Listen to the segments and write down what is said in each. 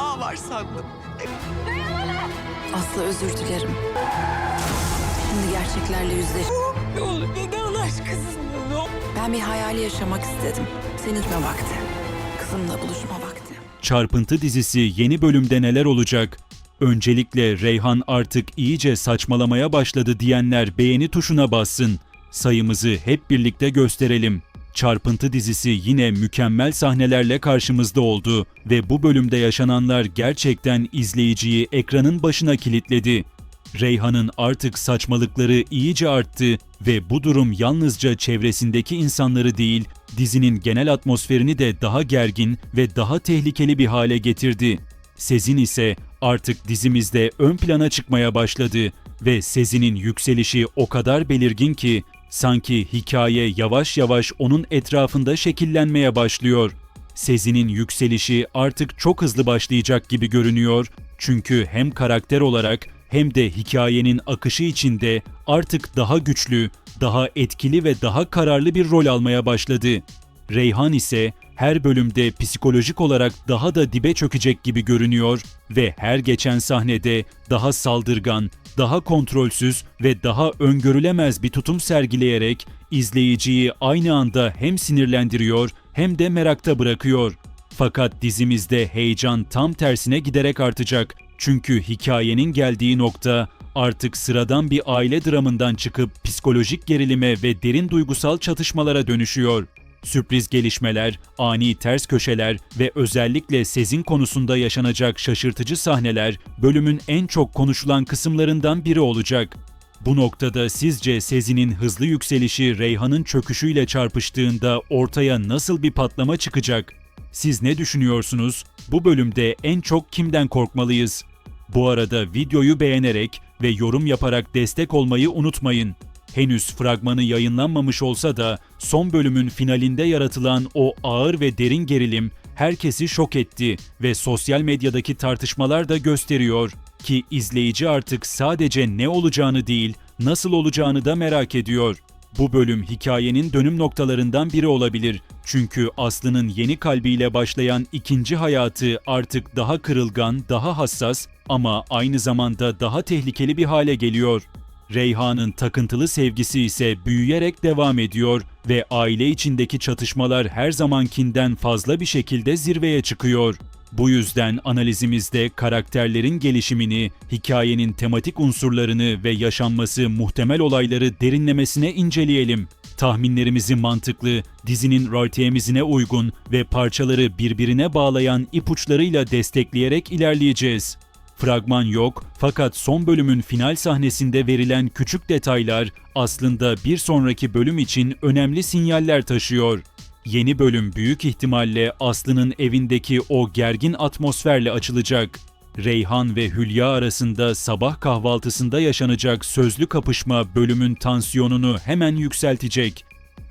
bağ var sandım. Aslı özür dilerim. Şimdi gerçeklerle yüzleş. Ne olur beni Allah bunu. Ben bir hayali yaşamak istedim. Seni gitme vakti. Kızımla buluşma vakti. Çarpıntı dizisi yeni bölümde neler olacak? Öncelikle Reyhan artık iyice saçmalamaya başladı diyenler beğeni tuşuna bassın. Sayımızı hep birlikte gösterelim. Çarpıntı dizisi yine mükemmel sahnelerle karşımızda oldu ve bu bölümde yaşananlar gerçekten izleyiciyi ekranın başına kilitledi. Reyhan'ın artık saçmalıkları iyice arttı ve bu durum yalnızca çevresindeki insanları değil, dizinin genel atmosferini de daha gergin ve daha tehlikeli bir hale getirdi. Sezin ise artık dizimizde ön plana çıkmaya başladı ve Sezin'in yükselişi o kadar belirgin ki sanki hikaye yavaş yavaş onun etrafında şekillenmeye başlıyor. Sezin'in yükselişi artık çok hızlı başlayacak gibi görünüyor. Çünkü hem karakter olarak hem de hikayenin akışı içinde artık daha güçlü, daha etkili ve daha kararlı bir rol almaya başladı. Reyhan ise her bölümde psikolojik olarak daha da dibe çökecek gibi görünüyor ve her geçen sahnede daha saldırgan, daha kontrolsüz ve daha öngörülemez bir tutum sergileyerek izleyiciyi aynı anda hem sinirlendiriyor hem de merakta bırakıyor. Fakat dizimizde heyecan tam tersine giderek artacak. Çünkü hikayenin geldiği nokta artık sıradan bir aile dramından çıkıp psikolojik gerilime ve derin duygusal çatışmalara dönüşüyor. Sürpriz gelişmeler, ani ters köşeler ve özellikle Sezin konusunda yaşanacak şaşırtıcı sahneler bölümün en çok konuşulan kısımlarından biri olacak. Bu noktada sizce Sezin'in hızlı yükselişi Reyhan'ın çöküşüyle çarpıştığında ortaya nasıl bir patlama çıkacak? Siz ne düşünüyorsunuz? Bu bölümde en çok kimden korkmalıyız? Bu arada videoyu beğenerek ve yorum yaparak destek olmayı unutmayın. Henüz fragmanı yayınlanmamış olsa da son bölümün finalinde yaratılan o ağır ve derin gerilim herkesi şok etti ve sosyal medyadaki tartışmalar da gösteriyor ki izleyici artık sadece ne olacağını değil, nasıl olacağını da merak ediyor. Bu bölüm hikayenin dönüm noktalarından biri olabilir. Çünkü Aslı'nın yeni kalbiyle başlayan ikinci hayatı artık daha kırılgan, daha hassas ama aynı zamanda daha tehlikeli bir hale geliyor. Reyhan'ın takıntılı sevgisi ise büyüyerek devam ediyor ve aile içindeki çatışmalar her zamankinden fazla bir şekilde zirveye çıkıyor. Bu yüzden analizimizde karakterlerin gelişimini, hikayenin tematik unsurlarını ve yaşanması muhtemel olayları derinlemesine inceleyelim. Tahminlerimizi mantıklı, dizinin rartiyemizine uygun ve parçaları birbirine bağlayan ipuçlarıyla destekleyerek ilerleyeceğiz. Fragman yok fakat son bölümün final sahnesinde verilen küçük detaylar aslında bir sonraki bölüm için önemli sinyaller taşıyor. Yeni bölüm büyük ihtimalle Aslı'nın evindeki o gergin atmosferle açılacak. Reyhan ve Hülya arasında sabah kahvaltısında yaşanacak sözlü kapışma bölümün tansiyonunu hemen yükseltecek.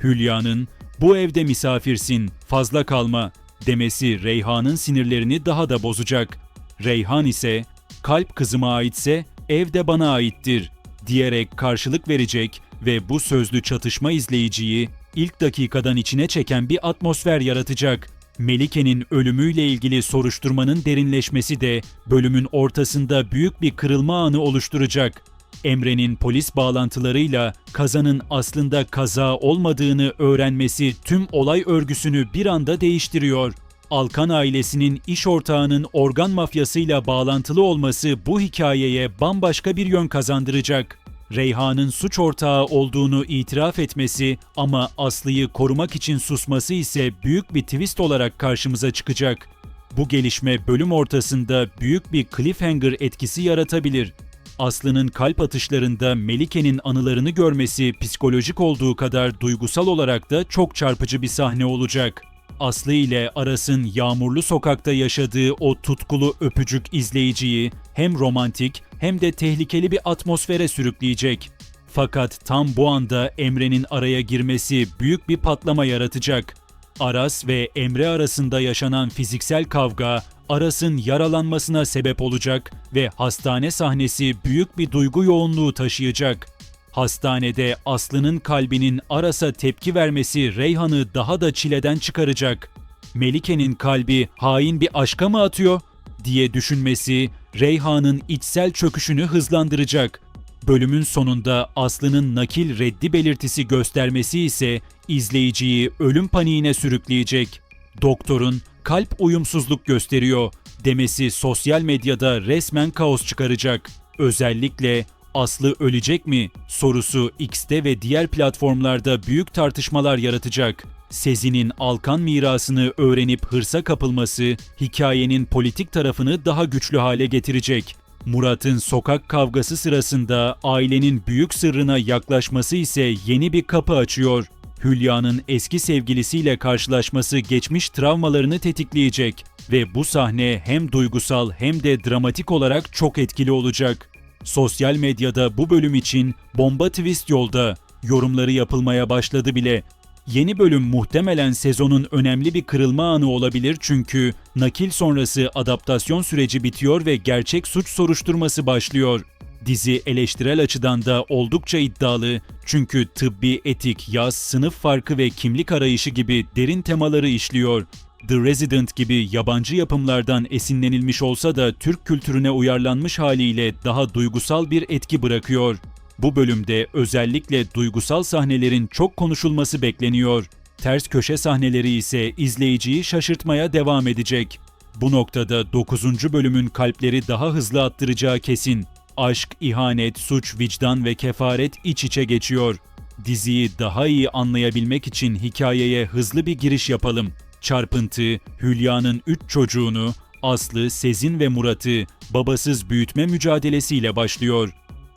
Hülya'nın "Bu evde misafirsin, fazla kalma." demesi Reyhan'ın sinirlerini daha da bozacak. Reyhan ise kalp kızıma aitse ev de bana aittir diyerek karşılık verecek ve bu sözlü çatışma izleyiciyi ilk dakikadan içine çeken bir atmosfer yaratacak. Melike'nin ölümüyle ilgili soruşturmanın derinleşmesi de bölümün ortasında büyük bir kırılma anı oluşturacak. Emre'nin polis bağlantılarıyla kazanın aslında kaza olmadığını öğrenmesi tüm olay örgüsünü bir anda değiştiriyor. Alkan ailesinin iş ortağının organ mafyasıyla bağlantılı olması bu hikayeye bambaşka bir yön kazandıracak. Reyhan'ın suç ortağı olduğunu itiraf etmesi ama Aslı'yı korumak için susması ise büyük bir twist olarak karşımıza çıkacak. Bu gelişme bölüm ortasında büyük bir cliffhanger etkisi yaratabilir. Aslı'nın kalp atışlarında Melike'nin anılarını görmesi psikolojik olduğu kadar duygusal olarak da çok çarpıcı bir sahne olacak. Aslı ile Aras'ın yağmurlu sokakta yaşadığı o tutkulu öpücük izleyiciyi hem romantik hem de tehlikeli bir atmosfere sürükleyecek. Fakat tam bu anda Emre'nin araya girmesi büyük bir patlama yaratacak. Aras ve Emre arasında yaşanan fiziksel kavga Aras'ın yaralanmasına sebep olacak ve hastane sahnesi büyük bir duygu yoğunluğu taşıyacak. Hastanede Aslı'nın kalbinin Aras'a tepki vermesi Reyhan'ı daha da çileden çıkaracak. Melike'nin kalbi hain bir aşka mı atıyor? diye düşünmesi Reyhan'ın içsel çöküşünü hızlandıracak. Bölümün sonunda Aslı'nın nakil reddi belirtisi göstermesi ise izleyiciyi ölüm paniğine sürükleyecek. Doktorun kalp uyumsuzluk gösteriyor demesi sosyal medyada resmen kaos çıkaracak. Özellikle Aslı ölecek mi sorusu X'te ve diğer platformlarda büyük tartışmalar yaratacak. Sezin'in Alkan mirasını öğrenip hırsa kapılması hikayenin politik tarafını daha güçlü hale getirecek. Murat'ın sokak kavgası sırasında ailenin büyük sırrına yaklaşması ise yeni bir kapı açıyor. Hülya'nın eski sevgilisiyle karşılaşması geçmiş travmalarını tetikleyecek ve bu sahne hem duygusal hem de dramatik olarak çok etkili olacak. Sosyal medyada bu bölüm için bomba twist yolda. Yorumları yapılmaya başladı bile. Yeni bölüm muhtemelen sezonun önemli bir kırılma anı olabilir çünkü nakil sonrası adaptasyon süreci bitiyor ve gerçek suç soruşturması başlıyor. Dizi eleştirel açıdan da oldukça iddialı çünkü tıbbi etik, yaz, sınıf farkı ve kimlik arayışı gibi derin temaları işliyor. The Resident gibi yabancı yapımlardan esinlenilmiş olsa da Türk kültürüne uyarlanmış haliyle daha duygusal bir etki bırakıyor. Bu bölümde özellikle duygusal sahnelerin çok konuşulması bekleniyor. Ters köşe sahneleri ise izleyiciyi şaşırtmaya devam edecek. Bu noktada 9. bölümün kalpleri daha hızlı attıracağı kesin. Aşk, ihanet, suç, vicdan ve kefaret iç içe geçiyor. Diziyi daha iyi anlayabilmek için hikayeye hızlı bir giriş yapalım. Çarpıntı, Hülya'nın üç çocuğunu, Aslı, Sezin ve Murat'ı babasız büyütme mücadelesiyle başlıyor.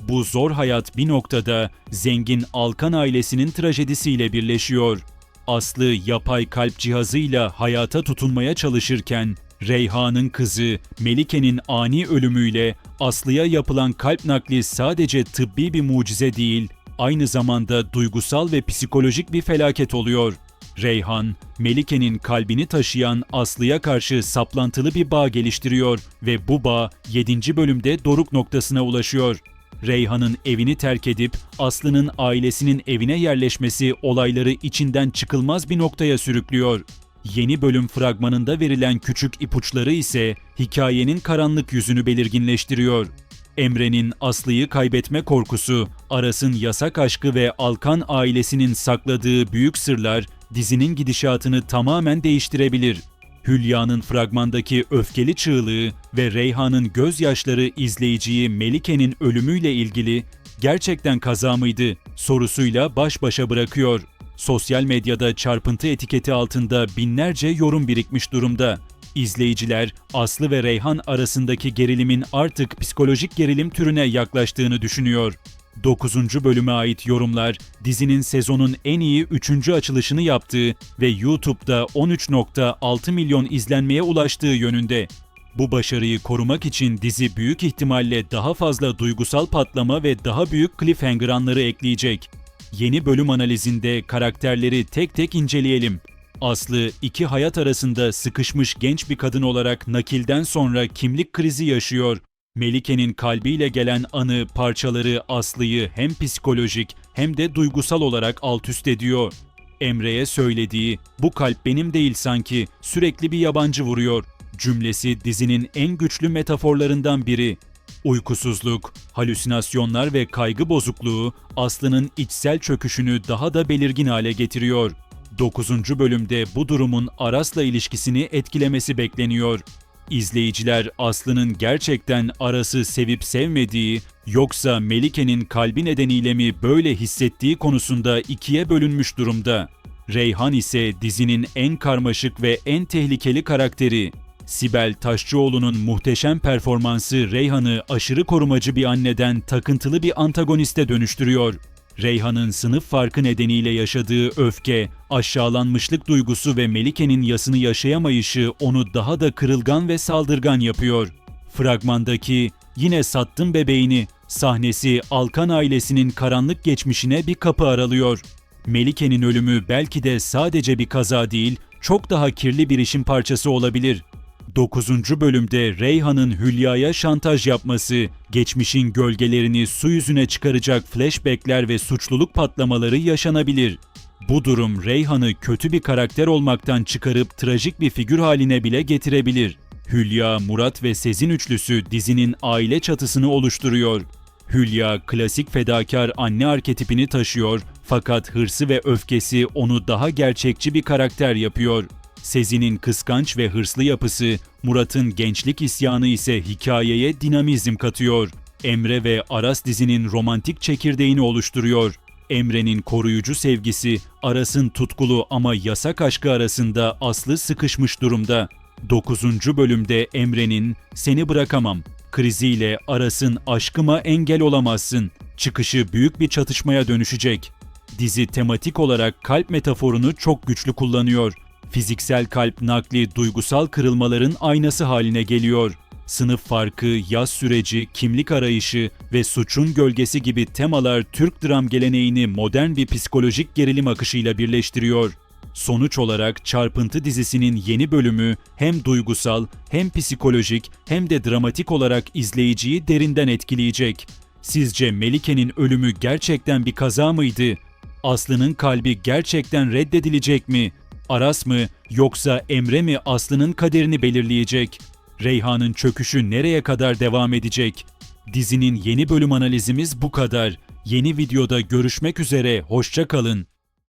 Bu zor hayat bir noktada zengin Alkan ailesinin trajedisiyle birleşiyor. Aslı yapay kalp cihazıyla hayata tutunmaya çalışırken Reyhan'ın kızı Melike'nin ani ölümüyle Aslı'ya yapılan kalp nakli sadece tıbbi bir mucize değil, aynı zamanda duygusal ve psikolojik bir felaket oluyor. Reyhan, Melike'nin kalbini taşıyan Aslı'ya karşı saplantılı bir bağ geliştiriyor ve bu bağ 7. bölümde doruk noktasına ulaşıyor. Reyhan'ın evini terk edip Aslı'nın ailesinin evine yerleşmesi olayları içinden çıkılmaz bir noktaya sürüklüyor. Yeni bölüm fragmanında verilen küçük ipuçları ise hikayenin karanlık yüzünü belirginleştiriyor. Emre'nin Aslı'yı kaybetme korkusu, Aras'ın yasak aşkı ve Alkan ailesinin sakladığı büyük sırlar dizinin gidişatını tamamen değiştirebilir. Hülya'nın fragmandaki öfkeli çığlığı ve Reyhan'ın gözyaşları izleyiciyi Melike'nin ölümüyle ilgili gerçekten kaza mıydı sorusuyla baş başa bırakıyor. Sosyal medyada çarpıntı etiketi altında binlerce yorum birikmiş durumda. İzleyiciler Aslı ve Reyhan arasındaki gerilimin artık psikolojik gerilim türüne yaklaştığını düşünüyor. 9. bölüme ait yorumlar dizinin sezonun en iyi 3. açılışını yaptığı ve YouTube'da 13.6 milyon izlenmeye ulaştığı yönünde. Bu başarıyı korumak için dizi büyük ihtimalle daha fazla duygusal patlama ve daha büyük cliffhanger anları ekleyecek. Yeni bölüm analizinde karakterleri tek tek inceleyelim. Aslı iki hayat arasında sıkışmış genç bir kadın olarak nakilden sonra kimlik krizi yaşıyor. Melike'nin kalbiyle gelen anı parçaları Aslı'yı hem psikolojik hem de duygusal olarak alt üst ediyor. Emre'ye söylediği "Bu kalp benim değil sanki, sürekli bir yabancı vuruyor." cümlesi dizinin en güçlü metaforlarından biri. Uykusuzluk, halüsinasyonlar ve kaygı bozukluğu Aslı'nın içsel çöküşünü daha da belirgin hale getiriyor. 9. bölümde bu durumun Aras'la ilişkisini etkilemesi bekleniyor. İzleyiciler Aslı'nın gerçekten Aras'ı sevip sevmediği yoksa Melike'nin kalbi nedeniyle mi böyle hissettiği konusunda ikiye bölünmüş durumda. Reyhan ise dizinin en karmaşık ve en tehlikeli karakteri. Sibel Taşçıoğlu'nun muhteşem performansı Reyhan'ı aşırı korumacı bir anneden takıntılı bir antagoniste dönüştürüyor. Reyhan'ın sınıf farkı nedeniyle yaşadığı öfke, aşağılanmışlık duygusu ve Melike'nin yasını yaşayamayışı onu daha da kırılgan ve saldırgan yapıyor. Fragmandaki yine sattım bebeğini sahnesi Alkan ailesinin karanlık geçmişine bir kapı aralıyor. Melike'nin ölümü belki de sadece bir kaza değil, çok daha kirli bir işin parçası olabilir. 9. bölümde Reyhan'ın Hülya'ya şantaj yapması, geçmişin gölgelerini su yüzüne çıkaracak flashbackler ve suçluluk patlamaları yaşanabilir. Bu durum Reyhan'ı kötü bir karakter olmaktan çıkarıp trajik bir figür haline bile getirebilir. Hülya, Murat ve Sezin üçlüsü dizinin aile çatısını oluşturuyor. Hülya, klasik fedakar anne arketipini taşıyor fakat hırsı ve öfkesi onu daha gerçekçi bir karakter yapıyor. Sezin'in kıskanç ve hırslı yapısı, Murat'ın gençlik isyanı ise hikayeye dinamizm katıyor. Emre ve Aras dizinin romantik çekirdeğini oluşturuyor. Emre'nin koruyucu sevgisi, Aras'ın tutkulu ama yasak aşkı arasında aslı sıkışmış durumda. 9. bölümde Emre'nin "Seni bırakamam" kriziyle Aras'ın "Aşkıma engel olamazsın" çıkışı büyük bir çatışmaya dönüşecek. Dizi tematik olarak kalp metaforunu çok güçlü kullanıyor. Fiziksel kalp nakli duygusal kırılmaların aynası haline geliyor. Sınıf farkı, yaz süreci, kimlik arayışı ve suçun gölgesi gibi temalar Türk dram geleneğini modern bir psikolojik gerilim akışıyla birleştiriyor. Sonuç olarak Çarpıntı dizisinin yeni bölümü hem duygusal, hem psikolojik, hem de dramatik olarak izleyiciyi derinden etkileyecek. Sizce Melike'nin ölümü gerçekten bir kaza mıydı? Aslı'nın kalbi gerçekten reddedilecek mi? Aras mı yoksa Emre mi Aslı'nın kaderini belirleyecek? Reyhan'ın çöküşü nereye kadar devam edecek? Dizinin yeni bölüm analizimiz bu kadar. Yeni videoda görüşmek üzere, hoşça kalın.